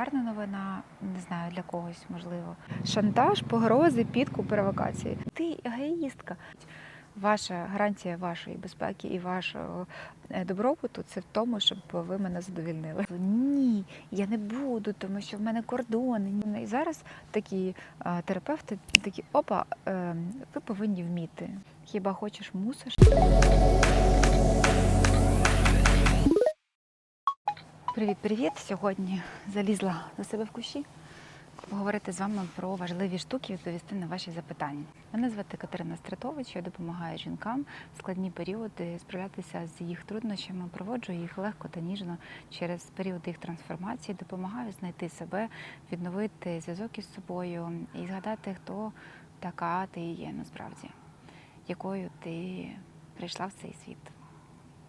гарна новина, не знаю для когось, можливо. Шантаж, погрози, підкуп, провокації. Ти егоїстка. Ваша гарантія вашої безпеки і вашого е, добробуту це в тому, щоб ви мене задовільнили. Ні, я не буду, тому що в мене кордони. І зараз такі е, терапевти такі опа, е, ви повинні вміти. Хіба хочеш, мусиш. Привіт, привіт! Сьогодні залізла до себе в кущі поговорити з вами про важливі штуки, відповісти на ваші запитання. Мене звати Катерина Стратович, я допомагаю жінкам в складні періоди справлятися з їх труднощами, проводжу їх легко та ніжно через період їх трансформації, допомагаю знайти себе, відновити зв'язок із собою і згадати, хто така ти є насправді, якою ти прийшла в цей світ.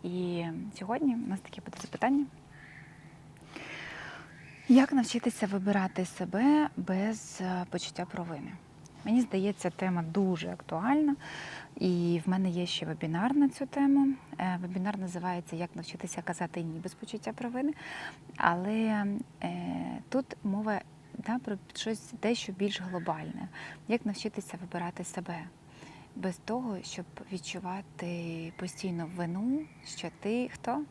І сьогодні у нас таке буде запитання. Як навчитися вибирати себе без е, почуття провини? Мені здається, тема дуже актуальна, і в мене є ще вебінар на цю тему. Е, Вебінар називається Як навчитися казати ні без почуття провини. Але е, тут мова да, про щось дещо більш глобальне. Як навчитися вибирати себе без того, щоб відчувати постійно вину, що ти хто?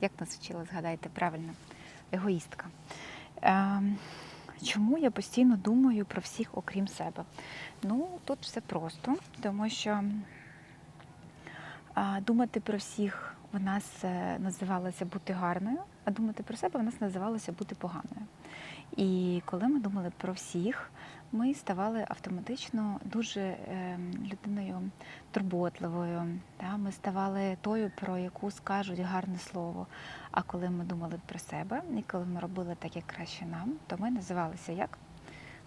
Як нас вчили, згадайте правильно, егоїстка. Ем, Чому я постійно думаю про всіх, окрім себе? Ну, тут все просто, тому що думати про всіх в нас е, називалося бути гарною, а думати про себе в нас називалося бути поганою. І коли ми думали про всіх, ми ставали автоматично дуже е, людиною турботливою. Та? Ми ставали тою, про яку скажуть гарне слово. А коли ми думали про себе, і коли ми робили так, як краще нам, то ми називалися як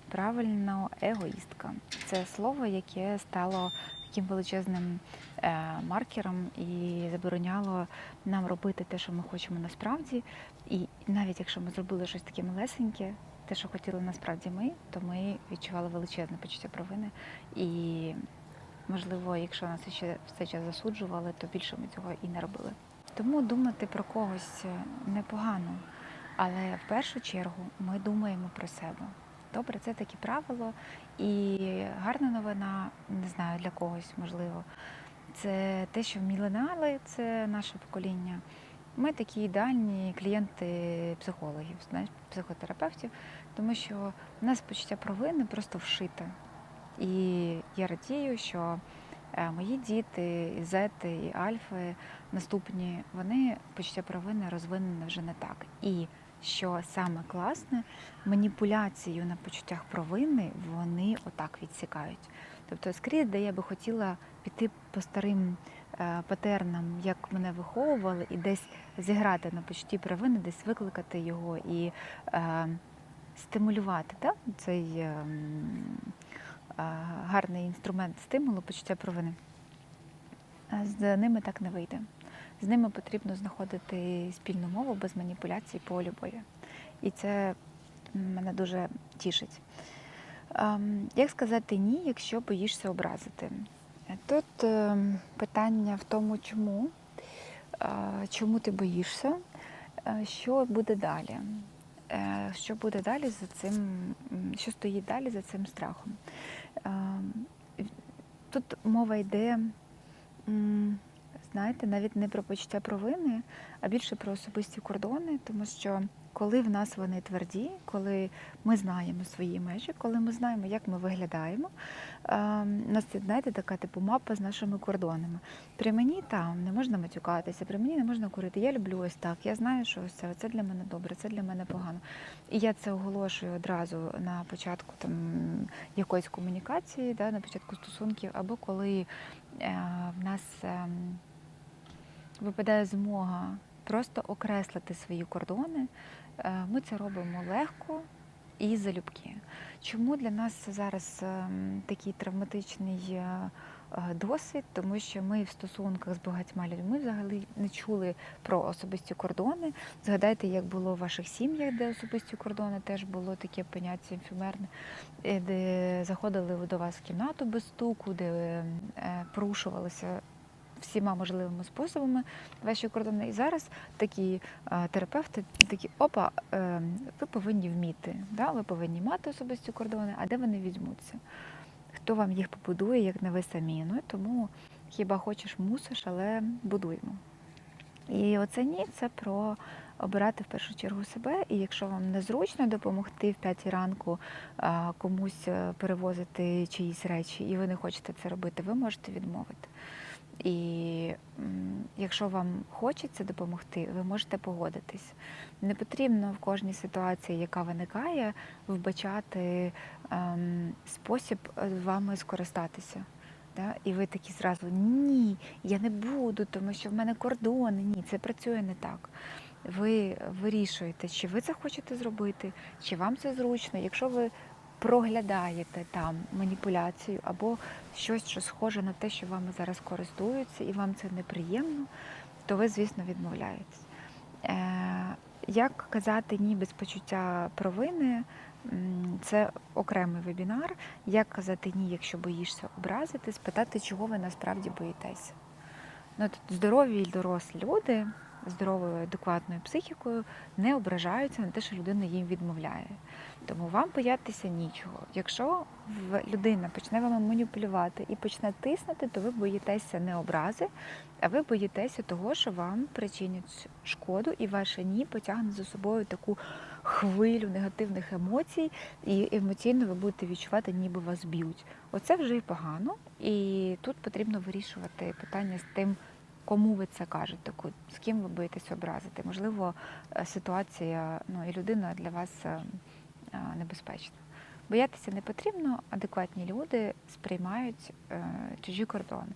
правильно егоїстка. Це слово, яке стало таким величезним е, маркером і забороняло нам робити те, що ми хочемо насправді. І навіть якщо ми зробили щось таке малесеньке, те, що хотіли насправді ми, то ми відчували величезне почуття провини. І, можливо, якщо нас ще в цей час засуджували, то більше ми цього і не робили. Тому думати про когось непогано, але в першу чергу ми думаємо про себе. Добре, це такі правило. І гарна новина, не знаю для когось, можливо, це те, що міленіали – це наше покоління. Ми такі ідеальні клієнти психологів, психотерапевтів, тому що в нас почуття провини просто вшите. І я радію, що е, мої діти, і зети, і альфи наступні, вони почуття провини розвинені вже не так. І що саме класне, маніпуляцію на почуттях провини вони отак відсікають. Тобто, скрізь, де я би хотіла піти по старим е, патернам, як мене виховували, і десь зіграти на почутті провини, десь викликати його і е, стимулювати да? цей е, гарний інструмент стимулу почуття провини. Е, З ними так не вийде. З ними потрібно знаходити спільну мову без маніпуляцій по любові. І це мене дуже тішить. Ем, Як сказати ні, якщо боїшся образити? Тут ем, питання в тому, чому, Е, чому ти боїшся, Е, що буде далі. Е, Що буде далі за цим, що стоїть далі за цим страхом? Ем, Тут мова йде, знаєте, навіть не про почуття провини, а більше про особисті кордони, тому що коли в нас вони тверді, коли ми знаємо свої межі, коли ми знаємо, як ми виглядаємо, у нас є, знаєте, така типу мапа з нашими кордонами. При мені там не можна матюкатися, при мені не можна курити. Я люблю ось так. Я знаю, що ось це, це для мене добре, це для мене погано. І я це оголошую одразу на початку там якоїсь комунікації, да, на початку стосунків, або коли е, в нас е, випадає змога просто окреслити свої кордони. Е, Ми це робимо легко і залюбки. Чому для нас зараз ем, такий травматичний е, е, досвід? Тому що ми в стосунках з багатьма людьми взагалі не чули про особисті кордони. Згадайте, як було в ваших сім'ях, де особисті кордони теж було таке поняття ефемерне, е, де заходили до вас в кімнату без стуку, де е, порушувалися всіма можливими способами ваші кордони. І зараз такі е, терапевти такі опа, е, ви повинні вміти, да? ви повинні мати особисті кордони, а де вони візьмуться? Хто вам їх побудує, як не ви самі? Ну тому хіба хочеш, мусиш, але будуємо. І оце ні, це про обирати в першу чергу себе. І якщо вам незручно допомогти в п'ятій ранку а, комусь е, перевозити чиїсь речі, і ви не хочете це робити, ви можете відмовити. І якщо вам хочеться допомогти, ви можете погодитись. Не потрібно в кожній ситуації, яка виникає, вбачати ем, спосіб е, вами скористатися. Да? І ви такі зразу ні, я не буду, тому що в мене кордони. Ні, це працює не так. Ви вирішуєте, чи ви це хочете зробити, чи вам це зручно. Якщо ви проглядаєте там маніпуляцію або щось, що схоже на те, що вами зараз користуються, і вам це неприємно, то ви, звісно, відмовляєтесь. Е, як казати ні без почуття провини? Це окремий вебінар. Як казати ні, якщо боїшся образити, спитати, чого ви насправді боїтеся. Ну, тут здорові і дорослі люди здоровою адекватною психікою не ображаються на те, що людина їм відмовляє. Тому вам боятися нічого. Якщо людина почне вами маніпулювати і почне тиснути, то ви боїтеся не образи, а ви боїтеся того, що вам причинять шкоду, і ваше ні потягне за собою таку хвилю негативних емоцій, і емоційно ви будете відчувати, ніби вас б'ють. Оце вже і погано, і тут потрібно вирішувати питання з тим, кому ви це кажете, з ким ви боїтесь образити. Можливо, е, ситуація ну, і людина для вас е, е, небезпечна. Боятися не потрібно, адекватні люди сприймають е, чужі кордони.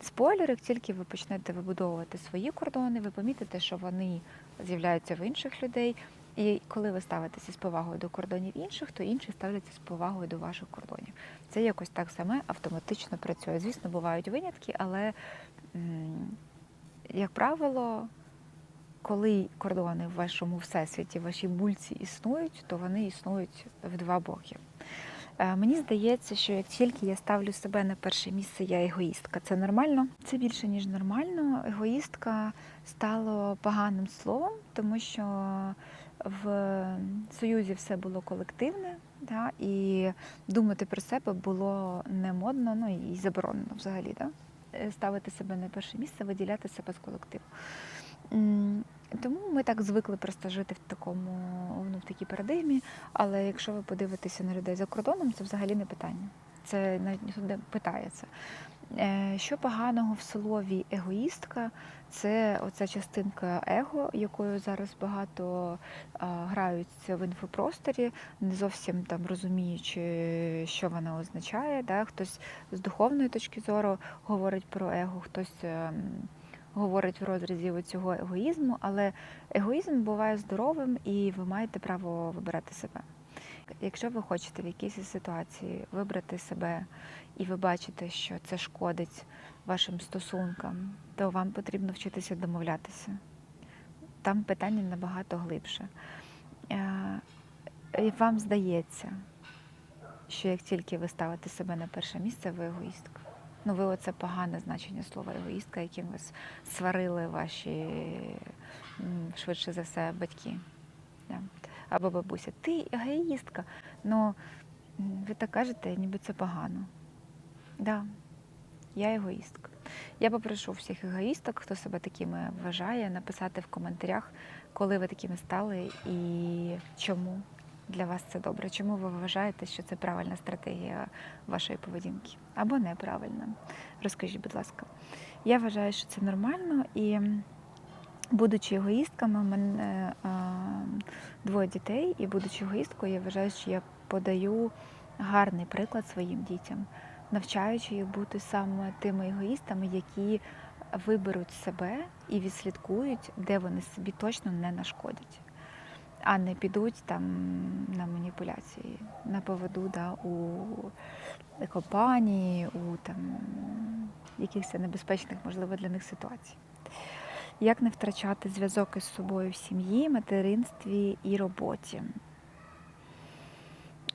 Спойлер, як тільки ви почнете вибудовувати свої кордони, ви помітите, що вони з'являються в інших людей. І коли ви ставитеся з повагою до кордонів інших, то інші ставляться з повагою до ваших кордонів. Це якось так саме автоматично працює. Звісно, бувають винятки, але, м, як правило, коли кордони в вашому всесвіті, в вашій бульці існують, то вони існують в два боки. Е, Мені здається, що як тільки я ставлю себе на перше місце, я егоїстка. Це нормально? Це більше ніж нормально. Егоїстка стало поганим словом, тому що в Союзі все було колективне, да, і думати про себе було не модно, ну і заборонено взагалі. Да? Е, Ставити себе на перше місце, виділяти себе з колективу. Тому ми так звикли просто жити в такому ну, в такій парадигмі. Але якщо ви подивитеся на людей за кордоном, це взагалі не питання. Це навіть ніхто не питається. Е, Що поганого в слові егоїстка, це оця частинка его, якою зараз багато граються в інфопросторі, не зовсім там розуміючи, що вона означає. Да? Хтось з духовної точки зору говорить про его, хтось. ем, говорить в розрізі цього егоїзму, але егоїзм буває здоровим і ви маєте право вибирати себе. Якщо ви хочете в якійсь ситуації вибрати себе і ви бачите, що це шкодить вашим стосункам, то вам потрібно вчитися домовлятися. Там питання набагато глибше. Е, І вам здається, що як тільки ви ставите себе на перше місце, ви егоїстка. Ну, ви оце погане значення слова егоїстка, яким вас сварили ваші швидше за все батьки. Або бабуся, ти егоїстка. Ну, ви так кажете, ніби це погано. Да, я егоїстка. Я попрошу всіх егоїсток, хто себе такими вважає, написати в коментарях, коли ви такими стали і чому для вас це добре. Чому ви вважаєте, що це правильна стратегія вашої поведінки або неправильна? Розкажіть, будь ласка. Я вважаю, що це нормально і. Будучи егоїстками, у мене а, двоє дітей, і будучи егоїсткою, я вважаю, що я подаю гарний приклад своїм дітям, навчаючи їх бути саме тими егоїстами, які виберуть себе і відслідкують, де вони собі точно не нашкодять, а не підуть там на маніпуляції, на поводу да, у компанії, у там якихось небезпечних, можливо, для них ситуацій. Як не втрачати зв'язок із собою в сім'ї, материнстві і роботі?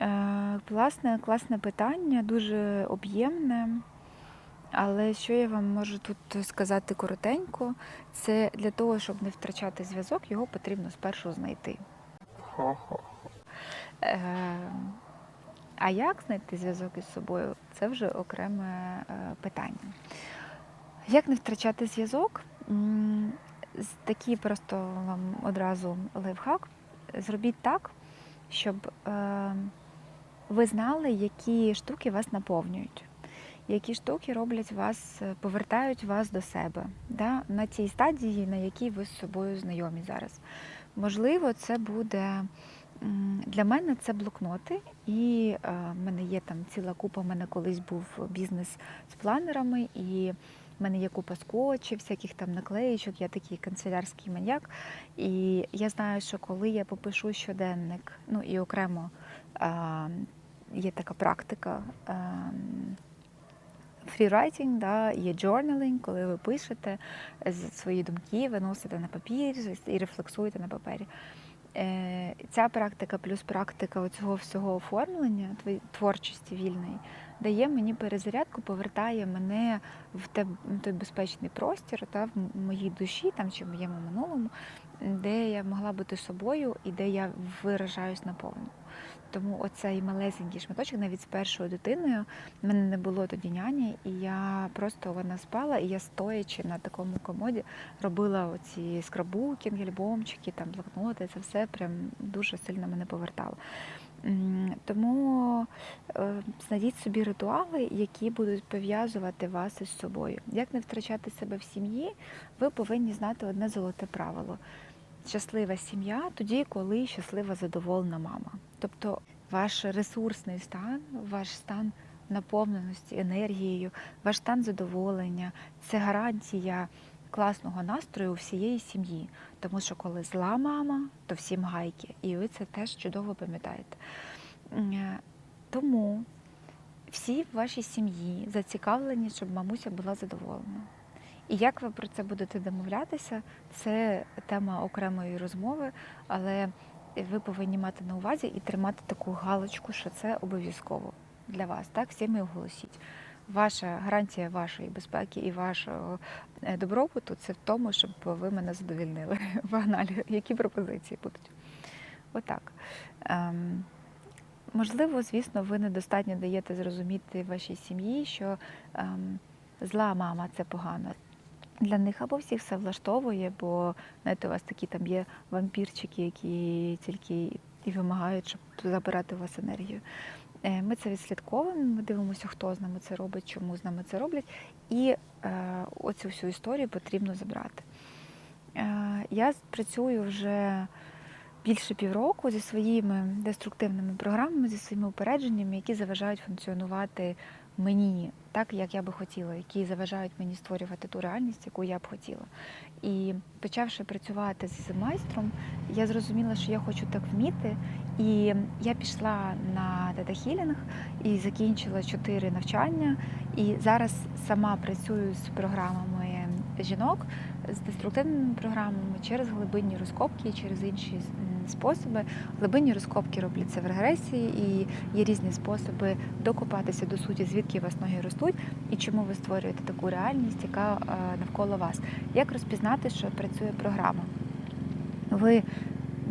Е, Власне, класне питання, дуже об'ємне. Але що я вам можу тут сказати коротенько, це для того, щоб не втрачати зв'язок, його потрібно спершу знайти. Е, а як знайти зв'язок із собою, це вже окреме е, питання. Як не втрачати зв'язок? Такий просто вам одразу лайфхак. Зробіть так, щоб е, ви знали, які штуки вас наповнюють, які штуки роблять вас, е, повертають вас до себе да? на тій стадії, на якій ви з собою знайомі зараз. Можливо, це буде для мене це блокноти, і е, в мене є там ціла купа. У мене колись був бізнес з планерами, і в мене є купа скотчів, всяких там наклеїчок, я такий канцелярський маньяк. І я знаю, що коли я попишу щоденник, ну і окремо а, є така практика. А, Фрірайтінг, да, є journaling, коли ви пишете свої думки, виносите на папір і рефлексуєте на папері. Е, Ця практика плюс практика цього всього оформлення творчості вільної дає мені перезарядку, повертає мене в той безпечний простір та в моїй душі, там чи в моєму минулому, де я могла бути собою і де я виражаюсь наповну. Тому оцей малесенький шматочок, навіть з першою дитиною, в мене не було тоді няні, і я просто вона спала, і я стоячи на такому комоді робила оці скраббукінги, альбомчики, там блокноти, це все прям дуже сильно мене повертало. Тому е, знайдіть собі ритуали, які будуть пов'язувати вас із собою. Як не втрачати себе в сім'ї, ви повинні знати одне золоте правило. Щаслива сім'я тоді, коли щаслива задоволена мама. Тобто ваш ресурсний стан, ваш стан наповненості енергією, ваш стан задоволення це гарантія класного настрою у всієї сім'ї. Тому що коли зла мама, то всім гайки. І ви це теж чудово пам'ятаєте. Е, Тому всі в вашій сім'ї зацікавлені, щоб мамуся була задоволена. І як ви про це будете домовлятися, це тема окремої розмови, але ви повинні мати на увазі і тримати таку галочку, що це обов'язково для вас. Так, всім і оголосіть. Ваша гарантія вашої безпеки і вашого е, добробуту це в тому, щоб ви мене задовільнили. Погнали, які пропозиції будуть? Отак. Ем, можливо, звісно, ви недостатньо даєте зрозуміти вашій сім'ї, що ем, зла мама це погано. Для них або всіх все влаштовує, бо знаєте, у вас такі там є вампірчики, які тільки і вимагають, щоб забирати у вас енергію. Е, Ми це відслідковуємо, ми дивимося, хто з нами це робить, чому з нами це роблять, і е, оцю всю історію потрібно забрати. Е, Я працюю вже більше півроку зі своїми деструктивними програмами, зі своїми упередженнями, які заважають функціонувати мені так, як я би хотіла, які заважають мені створювати ту реальність, яку я б хотіла. І почавши працювати з майстром, я зрозуміла, що я хочу так вміти. І я пішла на дата-хілінг і закінчила чотири навчання. І зараз сама працюю з програмами жінок, з деструктивними програмами через глибинні розкопки, через інші способи. Глибинні розкопки робляться в регресії, і є різні способи докопатися до суті, звідки у вас ноги ростуть, і чому ви створюєте таку реальність, яка е, навколо вас. Як розпізнати, що працює програма? Ви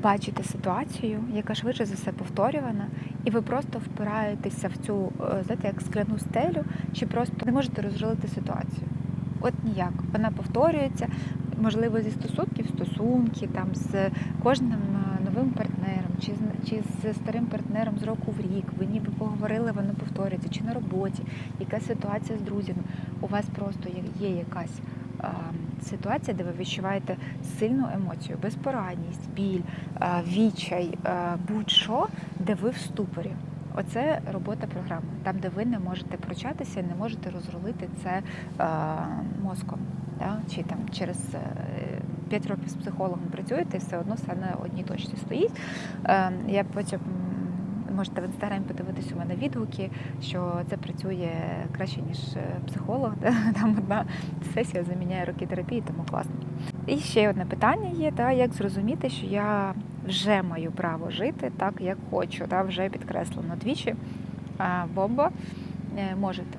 бачите ситуацію, яка швидше за все повторювана, і ви просто впираєтеся в цю, е, знаєте, як скляну стелю, чи просто не можете розрулити ситуацію. От ніяк. Вона повторюється, можливо, зі стосунків стосунки, там з кожним е, новим партнером, чи з чи з старим партнером з року в рік. Ви ніби поговорили, воно повторюється, чи на роботі, яка ситуація з друзями. У вас просто є, якась е, ситуація, де ви відчуваєте сильну емоцію, безпорадність, біль, е, відчай, е, будь-що, де ви в ступорі. Оце робота програми, там, де ви не можете прочатися, не можете розрулити це е, мозком. Да? Чи там через е, 5 років з психологом працюєте, все одно все на одній точці стоїть. Е, я потім можете в інстаграмі подивитись у мене відгуки, що це працює краще, ніж е, психолог. Там одна сесія заміняє роки терапії, тому класно. І ще одне питання є: да? як зрозуміти, що я вже маю право жити так, як хочу. Да? Вже підкреслено двічі. А, бомба Е, можете.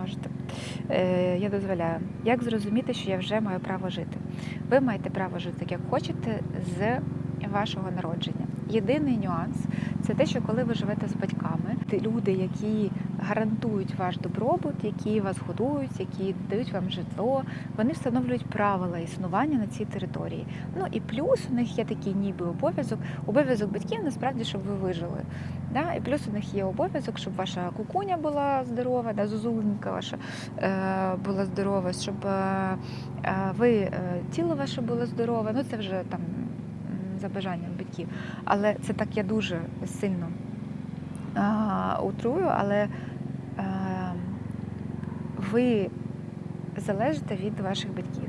Можете. Е, я дозволяю. Як зрозуміти, що я вже маю право жити? Ви маєте право жити як хочете, з вашого народження. Єдиний нюанс це те, що коли ви живете з батьками, люди, які гарантують ваш добробут, які вас годують, які дають вам житло, вони встановлюють правила існування на цій території. Ну і плюс у них є такий ніби обов'язок, обов'язок батьків насправді, щоб ви вижили. Да? І плюс у них є обов'язок, щоб ваша кукуня була здорова, да, зозуленька ваша е, була здорова, щоб е, е, ви е, тіло ваше було здорове. Ну це вже там за бажанням батьків. Але це так я дуже сильно а, утрую, але е, ви залежите від ваших батьків.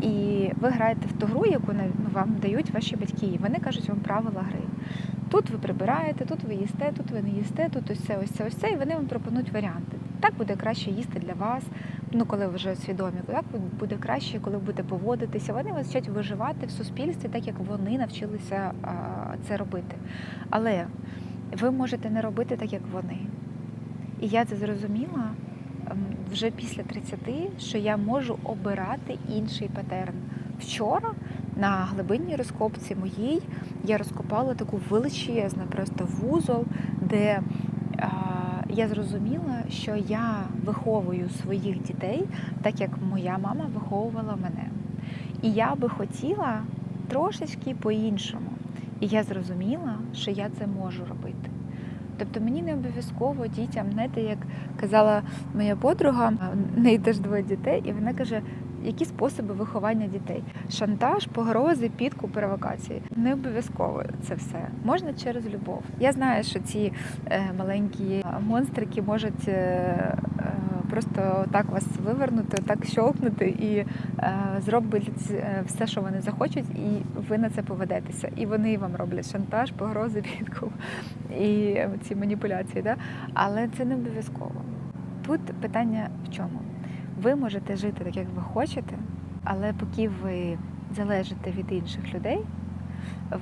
І ви граєте в ту гру, яку ну, вам дають ваші батьки. І вони кажуть вам правила гри. Тут ви прибираєте, тут ви їсте, тут ви не їсте, тут ось це, ось це, ось це, і вони вам пропонують варіанти. Так буде краще їсти для вас. Ну, коли ви вже свідомі, як буде краще, коли ви будете поводитися. Вони вас виживати в суспільстві, так як вони навчилися це робити. Але ви можете не робити так, як вони. І я це зрозуміла ем, вже після 30, що я можу обирати інший патерн. Вчора на глибинній розкопці моїй я розкопала таку величезну просто вузол, де я зрозуміла, що я виховую своїх дітей так, як моя мама виховувала мене. І я би хотіла трошечки по-іншому. І я зрозуміла, що я це можу робити. Тобто мені не обов'язково дітям, знаєте, як казала моя подруга, в неї теж двоє дітей, і вона каже, які способи виховання дітей? Шантаж, погрози, підкуп, провокації. Не обов'язково це все. Можна через любов. Я знаю, що ці е, маленькі монстрики можуть е, е, просто так вас вивернути, так щолкнути і е, зроблять е, все, що вони захочуть, і ви на це поведетеся. І вони вам роблять шантаж, погрози, підкуп і ці маніпуляції. Да? Але це не обов'язково. Тут питання в чому? Ви можете жити так, як ви хочете, але поки ви залежите від інших людей,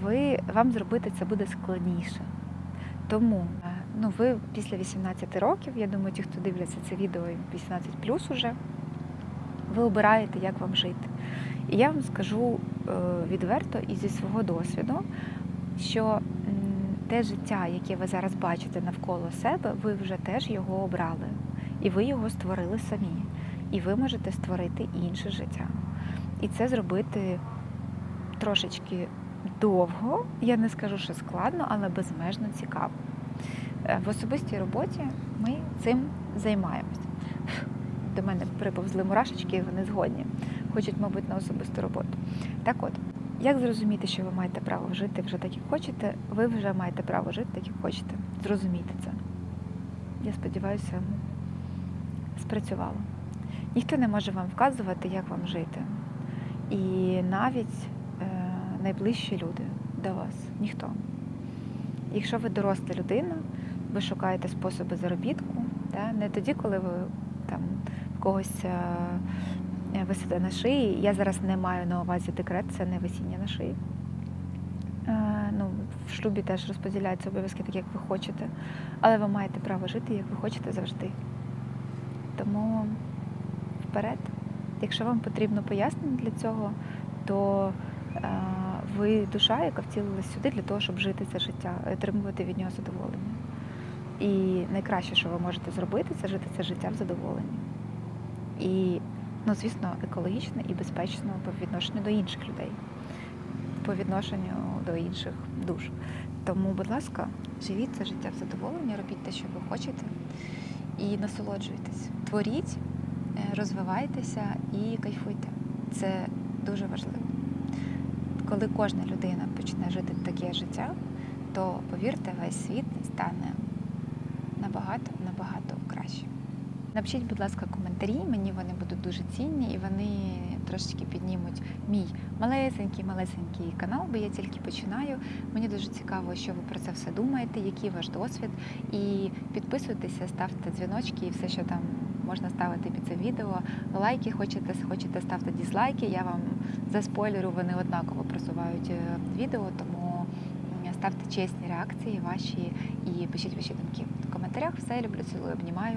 ви, вам зробити це буде складніше. Тому е, ну, ви після 18 років, я думаю, ті, хто дивляться це відео 18 плюс уже, ви обираєте, як вам жити. І я вам скажу е, відверто і зі свого досвіду, що те життя, яке ви зараз бачите навколо себе, ви вже теж його обрали. І ви його створили самі. І ви можете створити інше життя. І це зробити трошечки довго, я не скажу, що складно, але безмежно цікаво. Е, В особистій роботі ми цим займаємось. До мене приповзли мурашечки, і вони згодні. Хочуть, мабуть, на особисту роботу. Так от, як зрозуміти, що ви маєте право жити вже так, як хочете, ви вже маєте право жити так, як хочете. Зрозумійте це. Я сподіваюся, спрацювало. Ніхто не може вам вказувати, як вам жити. І навіть е, найближчі люди до вас ніхто. Якщо ви доросла людина, ви шукаєте способи заробітку, та, не тоді, коли ви там когось е, висите на шиї. Я зараз не маю на увазі декрет, це не висіння на шиї. Е, ну, в шлюбі теж розподіляються обов'язки так, як ви хочете, але ви маєте право жити, як ви хочете завжди. Тому вперед. Якщо вам потрібно пояснення для цього, то е, ви душа, яка втілилась сюди для того, щоб жити це життя, отримувати від нього задоволення. І найкраще, що ви можете зробити, це жити це життя в задоволенні. І, ну, звісно, екологічно і безпечно по відношенню до інших людей, по відношенню до інших душ. Тому, будь ласка, живіть це життя в задоволенні, робіть те, що ви хочете, і насолоджуйтесь. Творіть, е, розвивайтеся і кайфуйте. Це дуже важливо. Коли кожна людина почне жити таке життя, то повірте, весь світ стане набагато набагато краще. Напишіть, будь ласка, коментарі, мені вони будуть дуже цінні і вони трошечки піднімуть мій малесенький, малесенький канал, бо я тільки починаю. Мені дуже цікаво, що ви про це все думаєте, який ваш досвід. І підписуйтеся, ставте дзвіночки і все, що там можна ставити під це відео. Лайки хочете, хочете ставте дізлайки. Я вам заспойлерю, вони однаково просувають е, відео, тому ставте чесні реакції ваші і пишіть ваші думки в коментарях. Все люблю, цілую, обнімаю.